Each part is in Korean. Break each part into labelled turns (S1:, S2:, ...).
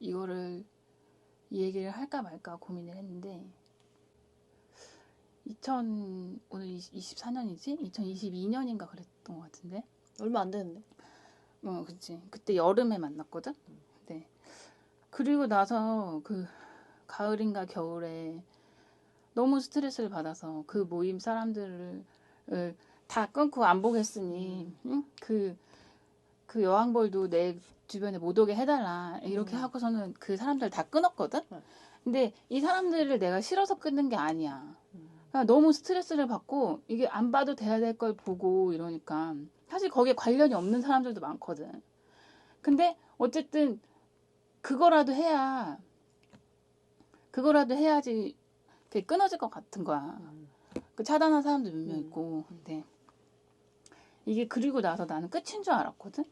S1: 이거를 이 얘기를 할까 말까 고민을 했는데 2000 오늘 24년이지? 2022년인가 그랬던 것 같은데
S2: 얼마 안 되는데.
S1: 어, 그치. 그때 여름에 만났거든? 네. 그리고 나서 그 가을인가 겨울에 너무 스트레스를 받아서 그 모임 사람들을 을다 끊고 안 보겠으니, 응? 그, 그 여왕벌도 내 주변에 못 오게 해달라. 이렇게
S2: 음.
S1: 하고서는 그 사람들 다 끊었거든?
S2: 네.
S1: 근데 이 사람들을 내가 싫어서 끊는 게 아니야.
S2: 음.
S1: 그러니까 너무 스트레스를 받고 이게 안 봐도 돼야 될 걸 보고 이러니까 사실 거기에 관련이 없는 사람들도 많거든. 근데 어쨌든 그거라도 해야 그거라도 해야지 그게 끊어질 것 같은 거야.
S2: 음.
S1: 그 차단한 사람도 몇명
S2: 음.
S1: 있고. 근데 이게 그리고 나서 나는 끝인 줄 알았거든.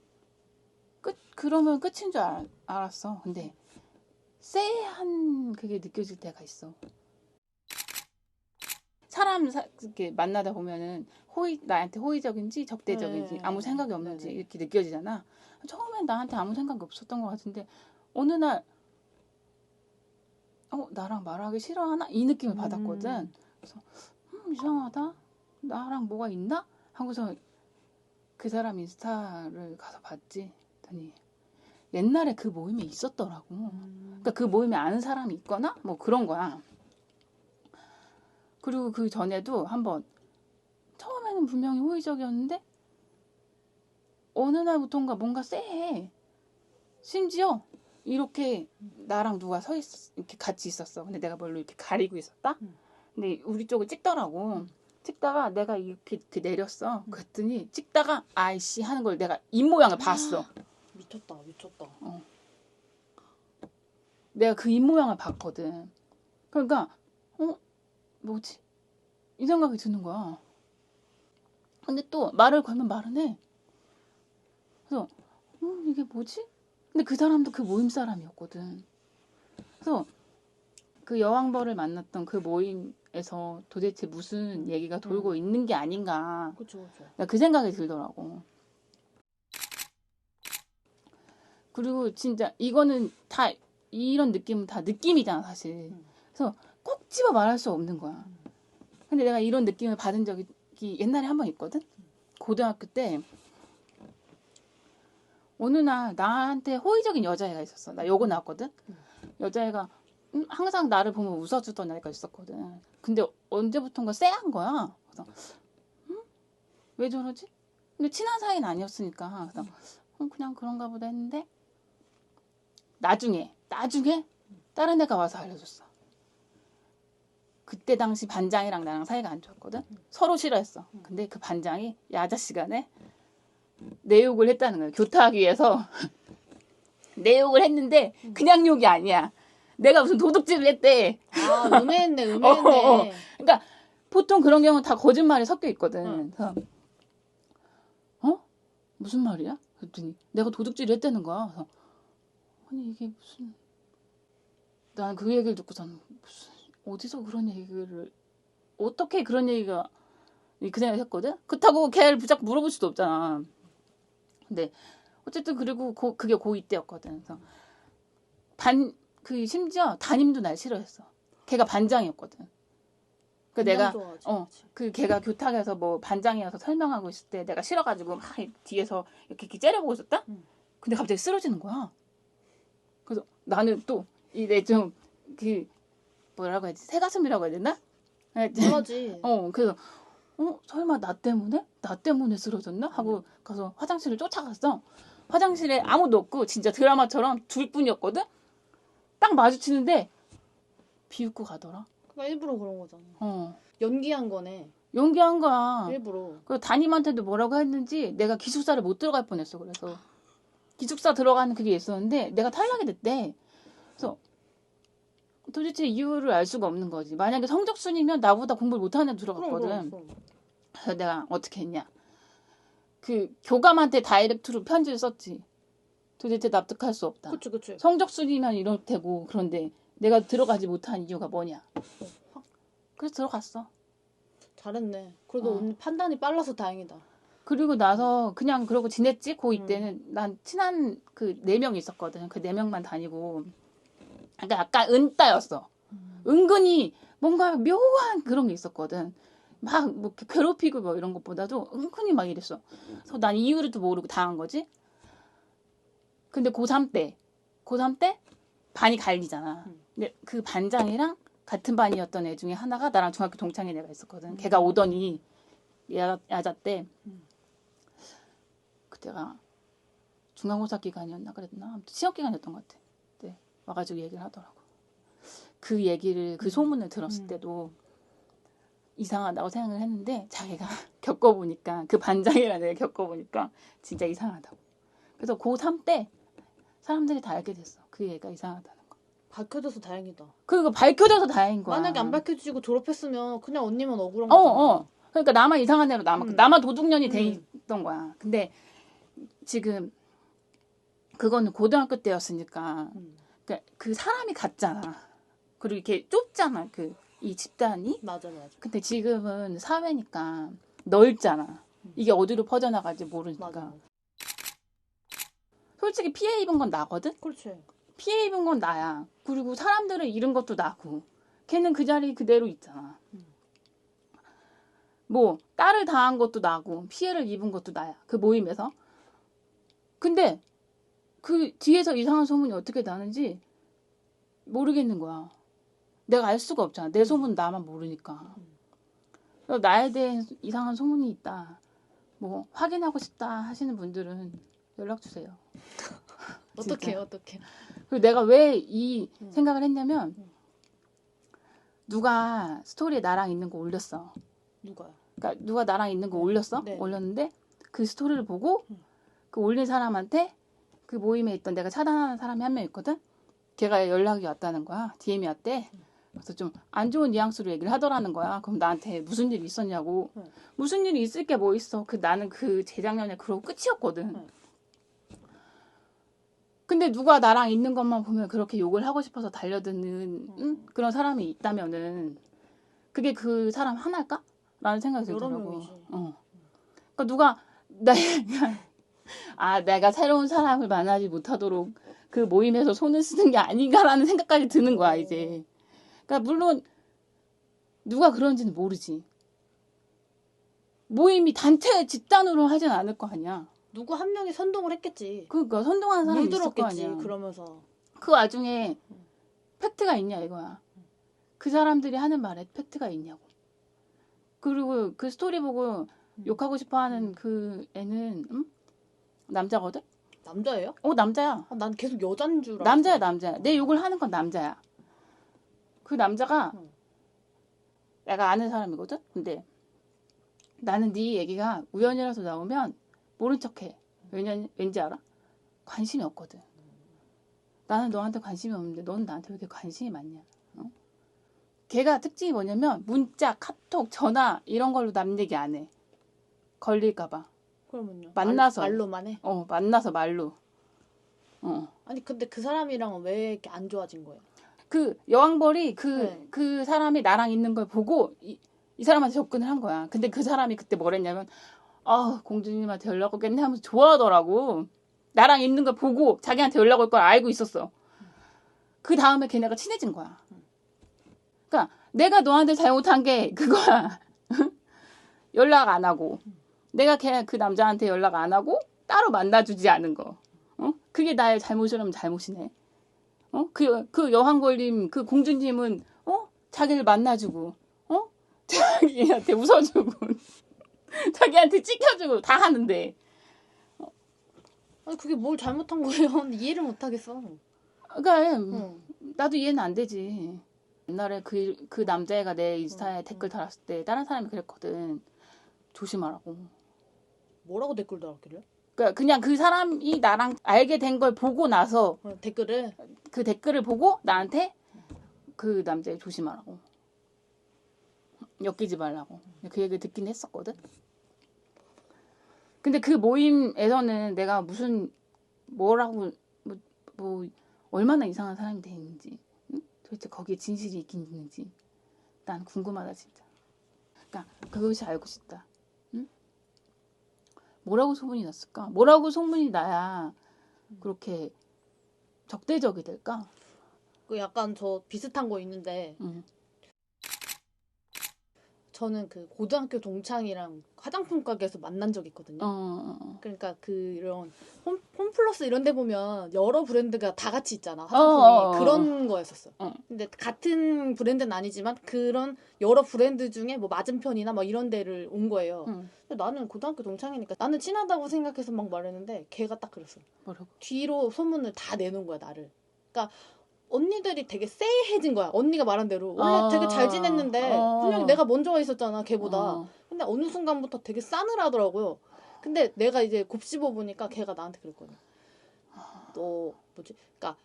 S1: 끝 그러면 끝인 줄 알, 알았어. 근데 쎄한 그게 느껴질 때가 있어. 사람 사, 이렇게 만나다 보면은 호의 나한테 호의적인지 적대적인지
S2: 네,
S1: 아무 생각이 없는지
S2: 네, 네.
S1: 이렇게 느껴지잖아. 처음엔 나한테 아무 생각이 없었던 것 같은데 어느 날 어, 나랑 말하기 싫어하나? 이 느낌을
S2: 음.
S1: 받았거든. 그래서 음, 이상하다. 나랑 뭐가 있나? 하고서 그 사람 인스타를 가서 봤지. 더니 옛날에 그 모임에 있었더라고.
S2: 음.
S1: 그러니까 그 모임에 아는 사람이 있거나 뭐 그런 거야. 그리고 그 전에도 한번 처음에는 분명히 호의적이었는데 어느 날부터인가 뭔가 쎄해. 심지어 이렇게 나랑 누가 서 있, 이렇게 같이 있었어. 근데 내가 뭘로 이렇게 가리고 있었다.
S2: 음.
S1: 근데 우리 쪽을 찍더라고.
S2: 음.
S1: 찍다가 내가 이렇게, 이렇게 내렸어. 그랬더니 찍다가 아이씨 하는 걸 내가 입 모양을 봤어.
S2: 미쳤다, 미쳤다.
S1: 내가 그 입 모양을 봤거든. 그러니까 어 뭐지 이 생각이 드는 거야. 근데 또 말을 걸면 말은 해. 그래서 음 이게 뭐지? 근데 그 사람도 그 모임 사람이었거든. 그래서 그 여왕벌을 만났던 그 모임에서 도대체 무슨 얘기가 돌고 있는 게 아닌가.
S2: 그쵸, 그쵸.
S1: 나그 생각이 들더라고. 그리고 진짜 이거는 다 이런 느낌은 다 느낌이잖아 사실.
S2: 음.
S1: 그래서 꼭 집어 말할 수 없는 거야. 근데 내가 이런 느낌을 받은 적이 옛날에 한 번 있거든. 고등학교 때 어느 날 나한테 호의적인 여자애가 있었어. 나 여고 나왔거든. 여자애가 음, 항상 나를 보면 웃어주던 애가 있었거든. 근데 언제부턴가 쎄한 거야. 그래서 음? 왜 저러지? 근데 친한 사이는 아니었으니까 그래서 음, 그냥 그런가 보다 했는데 나중에 나중에 다른 애가 와서 알려줬어. 그때 당시 반장이랑 나랑 사이가 안 좋았거든. 서로 싫어했어. 근데 그 반장이 야자 시간에 내 욕을 했다는 거야. 교타하기 위해서 내 욕을 했는데 그냥 욕이 아니야. 내가 무슨 도둑질을 했대.
S2: 아, 음해했네, 음해했네.
S1: 어, 어. 그러니까 보통 그런 경우는 다 거짓말이 섞여 있거든.
S2: 응.
S1: 그래서 어? 무슨 말이야? 그랬더니 내가 도둑질을 했다는 거야. 그래서 아니 이게 무슨 난 그 얘기를 듣고선 무슨 어디서 그런 얘기를 어떻게 그런 얘기가 그 생각을 했거든. 그렇다고 걔를 붙잡고 물어볼 수도 없잖아. 근데 어쨌든 그리고 고- 그게 고2 때였거든. 그래서 반 그 심지어 담임도 날 싫어했어. 걔가 반장이었거든. 그 내가
S2: 좋아하지,
S1: 어.
S2: 그
S1: 걔가 교탁에서 뭐 반장이어서 설명하고 있을 때 내가 싫어가지고 막 뒤에서 이렇게, 이렇게 째려보고 있었다?
S2: 응.
S1: 근데 갑자기 쓰러지는 거야. 나는 또 이내 좀그 뭐라고 해야지 새 가슴이라고 해야 되나?
S2: 그러지.
S1: 어 그래서 어 설마 나 때문에 나 때문에 쓰러졌나 하고 가서 화장실을 쫓아갔어. 화장실에 아무도 없고 진짜 드라마처럼 둘 뿐이었거든. 딱 마주치는데 비웃고 가더라.
S2: 그러니까 일부러 그런 거잖아.
S1: 어
S2: 연기한 거네.
S1: 연기한 거야.
S2: 일부러.
S1: 그 담임한테도 뭐라고 했는지 내가 기숙사를 못 들어갈 뻔했어. 그래서 기숙사 들어가는 그게 있었는데 내가 탈락이 됐대. 그래서 도대체 이유를 알 수가 없는 거지. 만약에 성적 순이면 나보다 공부를 못하는 애 들어갔거든. 그래서 내가 어떻게 했냐. 그 교감한테 다이렉트로 편지를 썼지. 도대체 납득할 수 없다.
S2: 그치, 그치.
S1: 성적 순이면 이럴 테고 그런데 내가 들어가지 못한 이유가 뭐냐. 그래서 들어갔어.
S2: 잘했네. 그래도
S1: 어.
S2: 언니 판단이 빨라서 다행이다.
S1: 그리고 나서 그냥 그러고 지냈지. 고
S2: 음.
S1: 이때는 난 친한 그 네 명 있었거든. 그 네 명만 다니고. 그러니까 약간 은따였어. 은근히 뭔가 묘한 그런 게 있었거든. 막 뭐 괴롭히고 뭐 이런 것보다도 은근히 막 이랬어. 그래서 난 이유를 도 모르고 당한 거지. 근데 고3 때, 고3 때 반이 갈리잖아.
S2: 음.
S1: 근데 그 반장이랑 같은 반이었던 애 중에 하나가 나랑 중학교 동창인 애가 있었거든.
S2: 음.
S1: 걔가 오더니 야, 야자 때
S2: 음.
S1: 그때가 중간고사 기간이었나 그랬나 아무튼 시험 기간이었던 것 같아. 네 와가지고 얘기를 하더라고. 그 얘기를 그 소문을 들었을
S2: 음.
S1: 때도 이상하다고 생각을 했는데 자기가 겪어보니까 그 반장이라는 애가 겪어보니까 진짜 이상하다고. 그래서 고3 때 사람들이 다 알게 됐어. 그 얘가 이상하다는 거.
S2: 밝혀져서 다행이다.
S1: 그거 밝혀져서 다행인 거야.
S2: 만약에 안 밝혀지고 졸업했으면 그냥 언니만 억울한
S1: 어,
S2: 거잖아.
S1: 어. 그러니까 나만 이상한 애로 나만
S2: 음.
S1: 나만 도둑년이 돼
S2: 음.
S1: 있던 거야. 근데 지금 그거는 고등학교 때였으니까
S2: 음.
S1: 그러니까 그 사람이 같잖아. 그리고 이렇게 좁잖아. 그 이 집단이.
S2: 맞아 맞아.
S1: 근데 지금은 사회니까 넓잖아. 이게 어디로 퍼져나갈지 모르니까.
S2: 맞아. 맞아.
S1: 솔직히 피해 입은 건 나거든.
S2: 그렇지.
S1: 피해 입은 건 나야. 그리고 사람들을 잃은 것도 나고. 걔는 그 자리 그대로 있잖아.
S2: 음.
S1: 뭐 딸을 당한 것도 나고 피해를 입은 것도 나야. 그 모임에서. 근데 그 뒤에서 이상한 소문이 어떻게 나는지 모르겠는 거야. 내가 알 수가 없잖아. 내 소문 나만 모르니까. 나에 대해 이상한 소문이 있다. 뭐 확인하고 싶다 하시는 분들은 연락 주세요.
S2: 어떻게. 어떻게.
S1: 그리고 내가 왜이
S2: 음.
S1: 생각을 했냐면
S2: 음.
S1: 누가 스토리에 나랑 있는 거 올렸어.
S2: 누가요?
S1: 그러니까 누가 나랑 있는 거 올렸어?
S2: 네.
S1: 올렸는데 그 스토리를 보고
S2: 음.
S1: 그 올린 사람한테 그 모임에 있던 내가 차단하는 사람이 한 명 있거든. 걔가 연락이 왔다는 거야. DM이 왔대. 그래서 좀 안 좋은 뉘앙스로 얘기를 하더라는 거야. 그럼 나한테 무슨 일이 있었냐고.
S2: 음.
S1: 무슨 일이 있을 게 뭐 있어. 그 나는 그 재작년에 그러고 끝이었거든.
S2: 음.
S1: 근데 누가 나랑 있는 것만 보면 그렇게 욕을 하고 싶어서 달려드는
S2: 음.
S1: 응? 그런 사람이 있다면은 그게 그 사람 하나일까? 라는 생각이 들더라고. 어. 그러니까 누가 내가 아 내가 새로운 사람을 만나지 못하도록 그 모임에서 손을 쓰는 게 아닌가라는 생각까지 드는 거야
S2: 어.
S1: 이제. 그러니까 물론 누가 그런지는 모르지. 모임이 단체 집단으로 하진 않을 거 아니야.
S2: 누구 한 명이 선동을 했겠지.
S1: 그러니까 선동하는 사람이 있을 거. 아니야.
S2: 그러면서
S1: 그 와중에 팩트가 있냐 이거야. 그 사람들이 하는 말에 팩트가 있냐고. 그리고 그 스토리 보고 욕하고 싶어하는 그 애는 음? 남자거든.
S2: 남자예요?
S1: 어 남자야.
S2: 아, 난 계속 여잔 줄 알았어.
S1: 남자야 남자야. 내 욕을 하는 건 남자야. 그 남자가
S2: 응.
S1: 내가 아는 사람이거든. 근데 나는 네 얘기가 우연이라서 나오면 모른 척해. 왜냐 왠지 알아? 관심이 없거든. 나는 너한테 관심이 없는데 넌 나한테 왜 이렇게 관심이 많냐? 어? 걔가 특징이 뭐냐면 문자, 카톡, 전화 이런 걸로 남 얘기 안 해. 걸릴까봐.
S2: 그러면요.
S1: 만나서.
S2: 말, 말로만 해.
S1: 어 만나서 말로. 어.
S2: 아니 근데 그 사람이랑은 왜 이렇게 안 좋아진 거예요?
S1: 그 여왕벌이 그그
S2: 네.
S1: 사람이 나랑 있는 걸 보고 이, 이 사람한테 접근을 한 거야. 근데 그 사람이 그때 뭐랬냐면 아 공주님한테 연락 오겠네 하면서 좋아하더라고. 나랑 있는 걸 보고 자기한테 연락 올 걸 알고 있었어. 그 다음에 걔네가 친해진 거야. 그러니까 내가 너한테 잘못한 게 그거야. 연락 안 하고 내가 걔그 남자한테 연락 안 하고 따로 만나주지 않은 거. 어? 그게 나의 잘못이라면 잘못이네. 어? 그, 그 여왕걸림, 그 공주님은, 어? 자기를 만나주고, 어? 자기한테 웃어주고, 자기한테 찍혀주고, 다 하는데.
S2: 아니 그게 뭘 잘못한 거예요? 이해를 못 하겠어.
S1: 그니까,
S2: 응.
S1: 나도 이해는 안 되지. 옛날에 그, 그 남자애가 내 인스타에
S2: 응,
S1: 댓글 달았을 때, 다른 사람이 그랬거든. 조심하라고.
S2: 뭐라고 댓글 달았길래?
S1: 그니까, 그냥 그 사람이 나랑 알게 된 걸 보고 나서,
S2: 어, 댓글을
S1: 그 댓글을 보고 나한테 그 남자애 조심하라고. 엮이지 말라고. 그 얘기를 듣긴 했었거든. 근데 그 모임에서는 내가 무슨 뭐라고 뭐, 뭐 얼마나 이상한 사람이 돼 있는지 응? 도대체 거기에 진실이 있긴 있는지 난 궁금하다 진짜. 그러니까 그것이 알고 싶다. 응? 뭐라고 소문이 났을까? 뭐라고 소문이 나야 그렇게 적대적이 될까?
S2: 그 약간 저 비슷한 거 있는데
S1: 응.
S2: 저는 그 고등학교 동창이랑 화장품 가게에서 만난 적 있거든요.
S1: 어, 어, 어.
S2: 그러니까 그 이런 홈, 홈플러스 이런 데 보면 여러 브랜드가 다 같이 있잖아.
S1: 어,
S2: 화장품이
S1: 어, 어.
S2: 그런 거였었어.
S1: 어.
S2: 근데 같은 브랜드는 아니지만 그런 여러 브랜드 중에 뭐 맞은편이나 막 이런 데를 온 거예요.
S1: 응.
S2: 근데 나는 고등학교 동창이니까 나는 친하다고 생각해서 막 말했는데 걔가 딱 그랬어.
S1: 뭐라고?
S2: 뒤로 소문을 다 내놓은 거야 나를. 그러니까 언니들이 되게 쎄해진 거야. 언니가 말한 대로 원래
S1: 아.
S2: 되게 잘 지냈는데
S1: 어.
S2: 분명히 내가 먼저 와 있었잖아 걔보다.
S1: 어.
S2: 근데 어느 순간부터 되게 싸늘하더라고요. 근데 내가 이제 곱씹어 보니까 걔가 나한테 그랬거든. 너 뭐지? 그러니까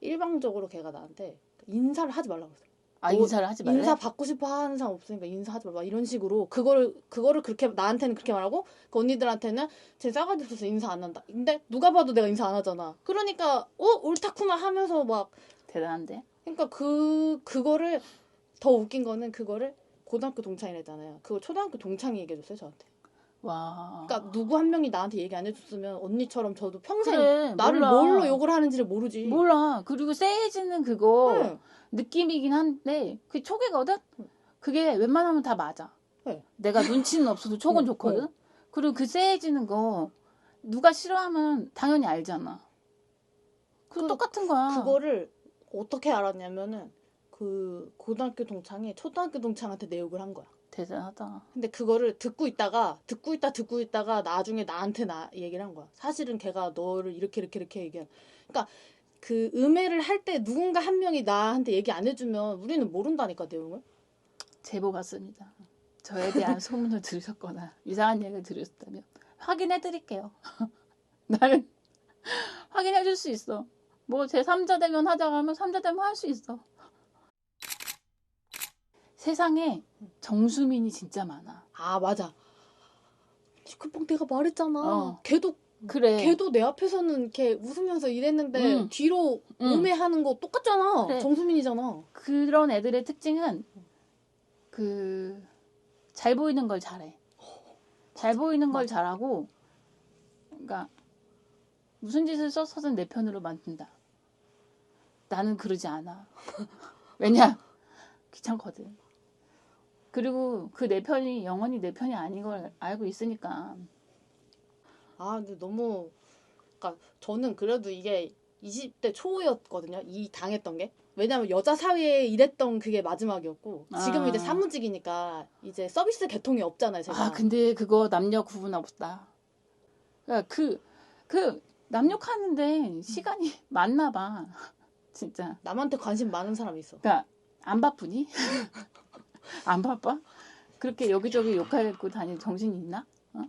S2: 일방적으로 걔가 나한테 인사를 하지 말라고 그랬어.
S1: 아
S2: 뭐,
S1: 인사를 하지 말래?
S2: 인사 받고 싶어 하는 사람 없으니까 인사하지 말라 이런 식으로 그거를 그거를 그렇게 나한테는 그렇게 말하고 그 언니들한테는 제 싸가지 없어서 인사 안 한다. 근데 누가 봐도 내가 인사 안 하잖아. 그러니까 어 옳다구나 하면서 막
S1: 대단한데?
S2: 그러니까 그 그거를 더 웃긴 거는 그거를 고등학교 동창이랬잖아요. 그걸 초등학교 동창이 얘기해줬어요 저한테.
S1: 와.
S2: 그러니까 누구 한 명이 나한테 얘기 안 해줬으면 언니처럼 저도 평생
S1: 그래,
S2: 나를
S1: 몰라.
S2: 뭘로 욕을 하는지를 모르지.
S1: 몰라. 그리고 쎄해지는 그거
S2: 응.
S1: 느낌이긴 한데 그 촉이거든. 그게 웬만하면 다 맞아.
S2: 네.
S1: 내가 눈치는 없어도 촉은
S2: 어,
S1: 좋거든.
S2: 어.
S1: 그리고 그 쎄해지는 거 누가 싫어하면 당연히 알잖아. 그
S2: 그-
S1: 똑같은 거야.
S2: 그거를 어떻게 알았냐면은 그 고등학교 동창이 초등학교 동창한테 내 욕을 한 거야.
S1: 대단하다.
S2: 근데 그거를 듣고 있다가 듣고 있다 듣고 있다가 나중에 나한테 나 얘기를 한 거야. 사실은 걔가 너를 이렇게 이렇게 이렇게 얘기한. 그러니까 그 음해를 할 때 누군가 한 명이 나한테 얘기 안 해주면 우리는 모른다니까 내용을.
S1: 제보 같습니다. 저에 대한 소문을 들으셨거나 이상한 얘기를 들으셨다면 확인해 드릴게요. 나는 확인해 줄 수 있어. 뭐 제 3자 되면 하자고 하면 3자 되면 할 수 있어. 세상에 정수민이 진짜 많아.
S2: 아 맞아. 시크펑 내가 말했잖아.
S1: 어.
S2: 걔도
S1: 그래.
S2: 걔도 내 앞에서는 이렇게 웃으면서 이랬는데
S1: 응.
S2: 뒤로
S1: 응.
S2: 음해하는 거 똑같잖아.
S1: 그래.
S2: 정수민이잖아.
S1: 그런 애들의 특징은 그 잘 보이는 걸 잘해. 잘 보이는 걸
S2: 맞아.
S1: 잘하고 그러니까 무슨 짓을 써서든 내 편으로 만든다. 나는 그러지 않아. 왜냐? 귀찮거든. 그리고 그 내 편이 영원히 내 편이 아닌 걸 알고 있으니까.
S2: 아, 근데 너무, 그니까 저는 그래도 이게 20대 초였거든요. 이 당했던 게. 왜냐면 여자 사회에 일했던 그게 마지막이었고, 지금은
S1: 아.
S2: 이제 사무직이니까 이제 서비스 계통이 없잖아요, 제가.
S1: 아, 근데 그거 남녀 구분 없다. 그러니까 그, 그, 남욕하는데 시간이 많나 봐. 진짜.
S2: 남한테 관심 많은 사람이 있어.
S1: 그러니까, 안 바쁘니? 안 바빠? 그렇게 여기저기 욕하고 다닐 정신이 있나? 어?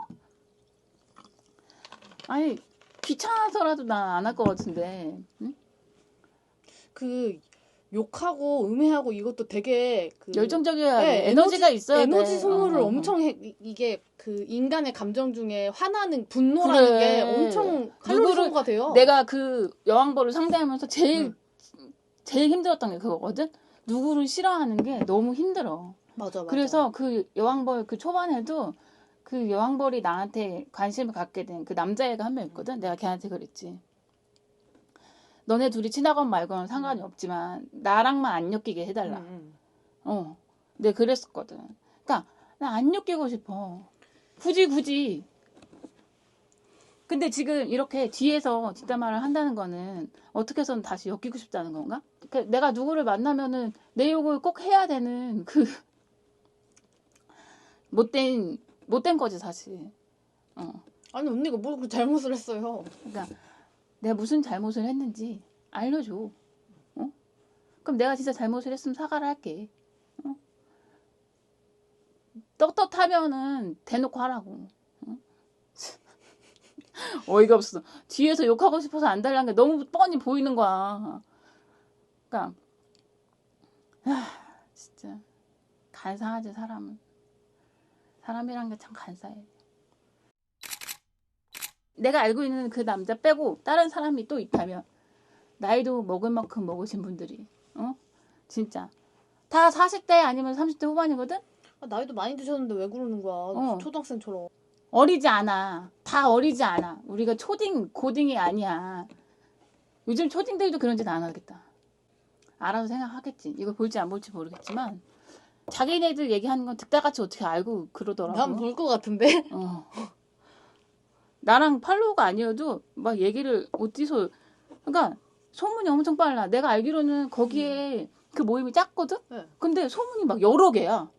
S1: 아니, 귀찮아서라도 난 안 할 것 같은데. 응?
S2: 그, 욕하고 음해하고 이것도 되게 그
S1: 열정적이어야
S2: 네,
S1: 돼. 에너지가 있어야
S2: 에너지
S1: 돼.
S2: 소모를
S1: 어, 어, 어.
S2: 엄청 해. 이- 이게 그 인간의 감정 중에 화나는 분노라는
S1: 그래.
S2: 게 엄청 칼로리 소모가 돼요.
S1: 내가 그 여왕벌을 상대하면서 제일
S2: 응.
S1: 제일 힘들었던 게 그거거든. 누구를 싫어하는 게 너무 힘들어.
S2: 맞아, 맞아.
S1: 그래서 그 여왕벌 그 초반에도 그 여왕벌이 나한테 관심을 갖게 된 그 남자애가 한 명 있거든. 내가 걔한테 그랬지. 너네 둘이 친하건 말건 상관이 없지만 나랑만 안 엮이게 해달라.
S2: 응, 응.
S1: 어, 내가 그랬었거든. 그러니까 나 안 엮이고 싶어. 굳이 굳이. 근데 지금 이렇게 뒤에서 뒷담화를 한다는 거는 어떻게 해서는 다시 엮이고 싶다는 건가? 그러니까 내가 누구를 만나면은 내 욕을 꼭 해야 되는 그 못된 못된 거지 사실. 어,
S2: 아니 언니가 뭘 그렇게 잘못을 했어요.
S1: 그러니까 내가 무슨 잘못을 했는지 알려줘. 어? 그럼 내가 진짜 잘못을 했으면 사과를 할게. 어? 떳떳하면은 대놓고 하라고. 어? 어이가 없어. 뒤에서 욕하고 싶어서 안 달라는 게 너무 뻔히 보이는 거야. 그러니까 아, 진짜 간사하지 사람은. 사람이란 게 참 간사해. 내가 알고 있는 그 남자 빼고 다른 사람이 또 있다면 나이도 먹을 만큼 먹으신 분들이 어 진짜 다 40대 아니면 30대 후반이거든
S2: 아, 나이도 많이 드셨는데 왜 그러는 거야?
S1: 어.
S2: 초등학생처럼.
S1: 어리지 않아. 다 어리지 않아. 우리가 초딩, 고딩이 아니야. 요즘 초딩들도 그런 짓 안 하겠다. 알아서 생각하겠지. 이거 볼지 안 볼지 모르겠지만 자기네들 얘기하는 건 듣다같이 어떻게 알고 그러더라고.
S2: 난 볼 것 같은데.
S1: 어. 나랑 팔로우가 아니어도 막 얘기를 어디서 그러니까 소문이 엄청 빨라. 내가 알기로는 거기에 그 모임이 작거든.
S2: 네.
S1: 근데 소문이 막 여러 개야.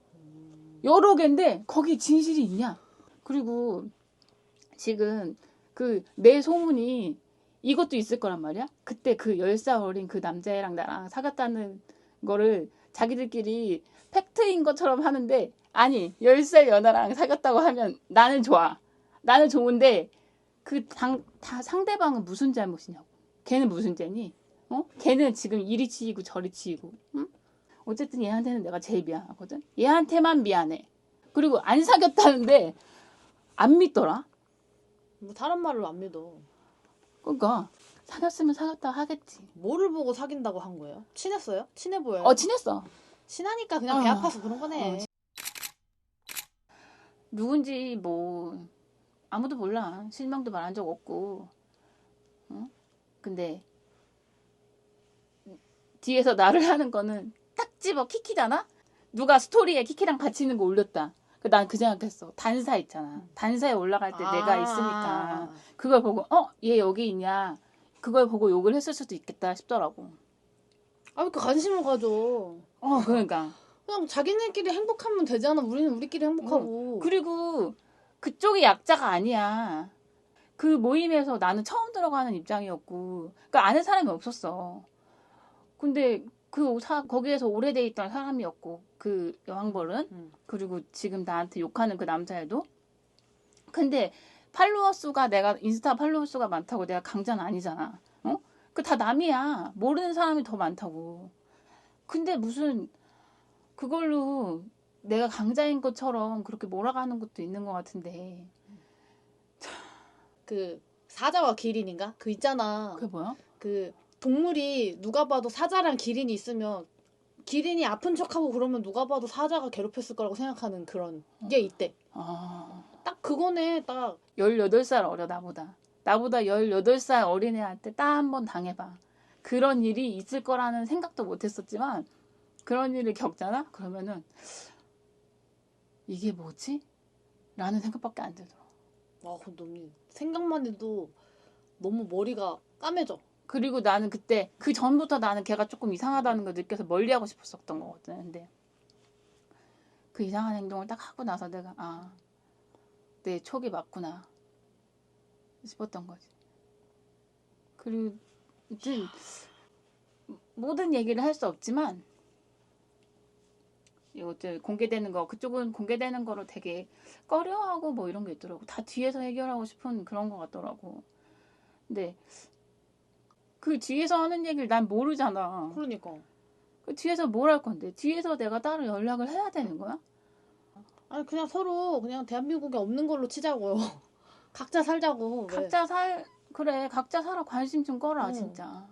S1: 여러 개인데 거기 진실이 있냐? 그리고 지금 그 내 소문이 이것도 있을 거란 말이야. 그때 그 10살 어린 그 남자애랑 나랑 사귀었다는 거를 자기들끼리 팩트인 것처럼 하는데 아니 10살 연하랑 사귀었다고 하면 나는 좋아. 나는 좋은데 그 당, 다 상대방은 무슨 잘못이냐고. 걔는 무슨 죄니? 어? 걔는 지금 이리 치이고 저리 치이고. 응? 어쨌든 얘한테는 내가 제일 미안하거든. 얘한테만 미안해. 그리고 안 사귀었다는데 안 믿더라.
S2: 뭐 사람 말을 안 믿어.
S1: 그러니까 사귀었으면 사귀었다 하겠지.
S2: 뭐를 보고 사귄다고 한 거예요? 친했어요? 친해 보여요?
S1: 어 친했어.
S2: 친하니까 그냥 배
S1: 어.
S2: 아파서 그런 거네.
S1: 어, 누군지 뭐 아무도 몰라. 실명도 말한 적 없고. 어? 근데 뒤에서 나를 하는 거는 딱 집어 키키잖아. 누가 스토리에 키키랑 같이 있는 거 올렸다. 난 그 생각했어. 단사 있잖아. 단사에 올라갈 때 내가
S2: 아.
S1: 있으니까 그걸 보고 어 얘 여기 있냐. 그걸 보고 욕을 했을 수도 있겠다 싶더라고.
S2: 아, 왜 이렇게 관심을 가져?
S1: 어 그러니까.
S2: 그냥 자기네끼리 행복하면 되잖아. 우리는 우리끼리 행복하고.
S1: 그리고 그쪽이 약자가 아니야. 그 모임에서 나는 처음 들어가는 입장이었고, 그러니까 아는 사람이 없었어. 근데 그 사, 거기에서 오래돼 있던 사람이었고, 그 여왕벌은
S2: 음.
S1: 그리고 지금 나한테 욕하는 그 남자애도. 근데 팔로워 수가 내가 인스타 팔로워 수가 많다고 내가 강자는 아니잖아. 어? 그 다 남이야. 모르는 사람이 더 많다고. 근데 무슨 그걸로 내가 강자인 것처럼 그렇게 몰아가는 것도 있는 것 같은데.
S2: 그 사자와 기린인가? 그 있잖아.
S1: 그게 뭐야?
S2: 그 동물이 누가 봐도 사자랑 기린이 있으면 기린이 아픈 척하고 그러면 누가 봐도 사자가 괴롭혔을 거라고 생각하는 그런 게 있대.
S1: 아,
S2: 딱 그거네. 딱
S1: 18살 어려 나보다. 나보다 18살 어린애한테 딱 한 번 당해봐. 그런 일이 있을 거라는 생각도 못 했었지만 그런 일을 겪잖아? 그러면은 이게 뭐지? 라는 생각밖에 안 들더라.
S2: 와, 그 너무 생각만 해도 너무 머리가 까매져.
S1: 그리고 나는 그때 그 전부터 나는 걔가 조금 이상하다는 걸 느껴서 멀리하고 싶었었던 거거든. 근데 그 이상한 행동을 딱 하고 나서 내가 아, 내 촉이 맞구나 싶었던 거지. 그리고 아무튼 모든 얘기를 할 수 없지만 이제 공개되는 거 그쪽은 공개되는 거로 되게 꺼려하고 뭐 이런 게 있더라고. 다 뒤에서 해결하고 싶은 그런 거 같더라고. 근데 그 뒤에서 하는 얘기를 난 모르잖아.
S2: 그러니까.
S1: 그 뒤에서 뭘 할 건데? 뒤에서 내가 따로 연락을 해야 되는 거야?
S2: 아니 그냥 서로 그냥 대한민국에 없는 걸로 치자고요. 각자 살자고. 왜.
S1: 각자 살 그래 각자 살아 관심 좀 꺼라
S2: 응.
S1: 진짜.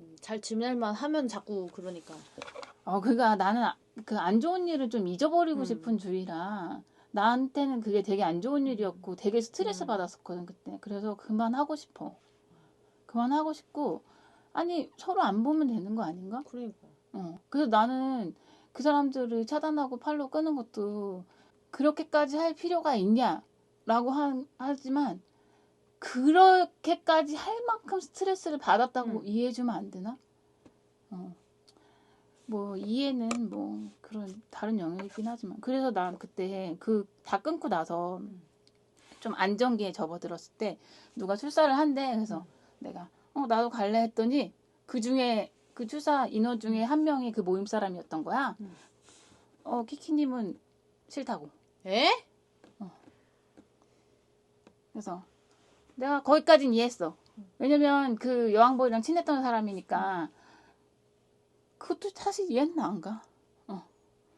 S2: 음, 잘 지낼만 하면 자꾸 그러니까.
S1: 어 그니까 나는 그 안 좋은 일을 좀 잊어버리고
S2: 음.
S1: 싶은 주의라 나한테는 그게 되게 안 좋은 일이었고 되게 스트레스
S2: 음.
S1: 받았었거든 그때. 그래서 그만하고 싶어. 그만하고 싶고 아니 서로 안 보면 되는 거 아닌가?
S2: 그러니까.
S1: 어. 그래서 나는 그 사람들을 차단하고 팔로 끄는 것도 그렇게까지 할 필요가 있냐라고 한, 하지만 그렇게까지 할 만큼 스트레스를 받았다고
S2: 음.
S1: 이해해주면 안 되나? 어. 뭐 이해는 뭐 그런 다른 영역이긴 하지만 그래서 난 그때 그 다 끊고 나서 좀 안정기에 접어들었을 때 누가 출사를 한대 그래서 내가 어 나도 갈래 했더니 그 중에 그 출사 인원 중에 한 명이 그 모임 사람이었던 거야.
S2: 음.
S1: 어 키키님은 싫다고.
S2: 에?
S1: 그래서 내가 거기까진 이해했어. 왜냐면 그 여왕벌이랑 친했던 사람이니까 그것도 사실 옛날 안가. 어.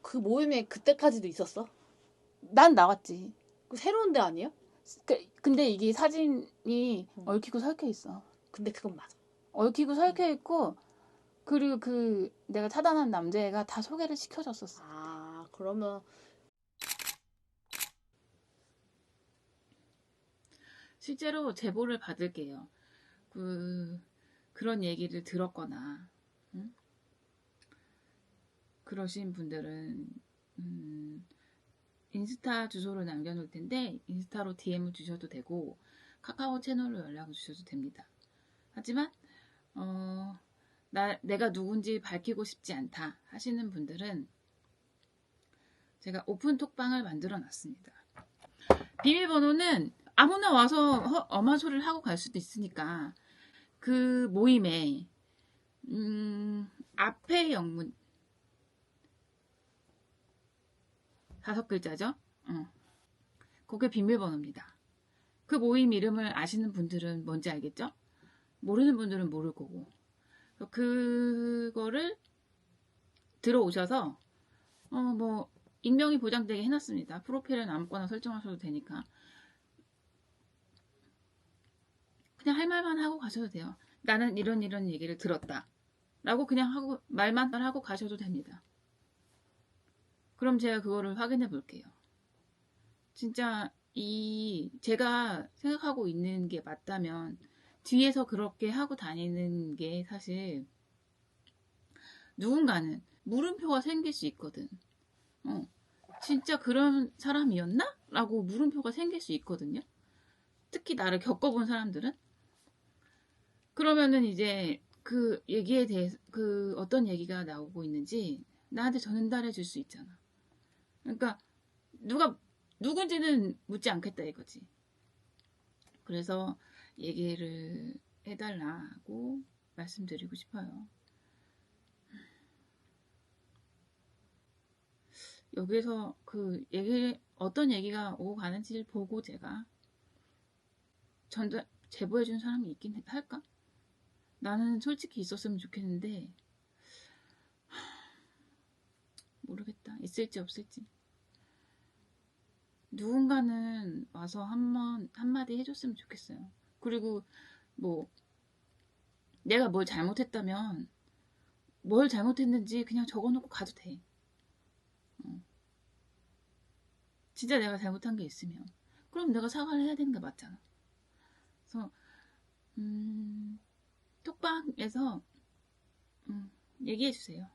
S2: 그 모임에 그때까지도 있었어?
S1: 난 나갔지.
S2: 그 새로운 데 아니야?
S1: 그, 근데 이게 사진이
S2: 음.
S1: 얽히고 설켜 있어.
S2: 근데 그건 맞아.
S1: 얽히고 음. 설켜 있고 그리고 그 내가 차단한 남자애가 다 소개를 시켜줬었어.
S2: 아 그러면
S1: 실제로 제보를 받을게요. 그 그런 얘기를 들었거나 그러신 분들은 음, 인스타 주소를 남겨놓을 텐데 인스타로 DM을 주셔도 되고 카카오 채널로 연락을 주셔도 됩니다. 하지만 어, 나, 내가 누군지 밝히고 싶지 않다 하시는 분들은 제가 오픈 톡방을 만들어 놨습니다. 비밀번호는 아무나 와서 허- 엄한 소리를 하고 갈 수도 있으니까 그 모임에 음, 앞에 영문 다섯 글자죠? 어. 그게 비밀번호입니다. 그 모임 이름을 아시는 분들은 뭔지 알겠죠? 모르는 분들은 모를 거고 그거를 들어오셔서 어 뭐 익명이 보장되게 해놨습니다. 프로필은 아무거나 설정하셔도 되니까 그냥 할 말만 하고 가셔도 돼요. 나는 이런 이런 얘기를 들었다. 라고 그냥 하고 말만 하고 가셔도 됩니다. 그럼 제가 그거를 확인해 볼게요. 진짜 이 제가 생각하고 있는 게 맞다면 뒤에서 그렇게 하고 다니는 게 사실 누군가는 물음표가 생길 수 있거든. 어, 진짜 그런 사람이었나? 라고 물음표가 생길 수 있거든요. 특히 나를 겪어본 사람들은. 그러면은 이제 그 얘기에 대해서 그 어떤 얘기가 나오고 있는지 나한테 전달해 줄 수 있잖아. 그러니까 누가 누군지는 묻지 않겠다 이거지. 그래서 얘기를 해달라고 말씀드리고 싶어요. 여기서 그 얘기 어떤 얘기가 오고 가는지를 보고 제가 전달 제보해 준 사람이 있긴 할까? 나는 솔직히 있었으면 좋겠는데 하, 모르겠다. 있을지 없을지. 누군가는 와서 한번 한마디 해줬으면 좋겠어요. 그리고 뭐 내가 뭘 잘못했다면 뭘 잘못했는지 그냥 적어놓고 가도 돼. 어. 진짜 내가 잘못한 게 있으면 그럼 내가 사과를 해야 되는 게 맞잖아. 그래서 음, 톡방에서 음, 얘기해 주세요.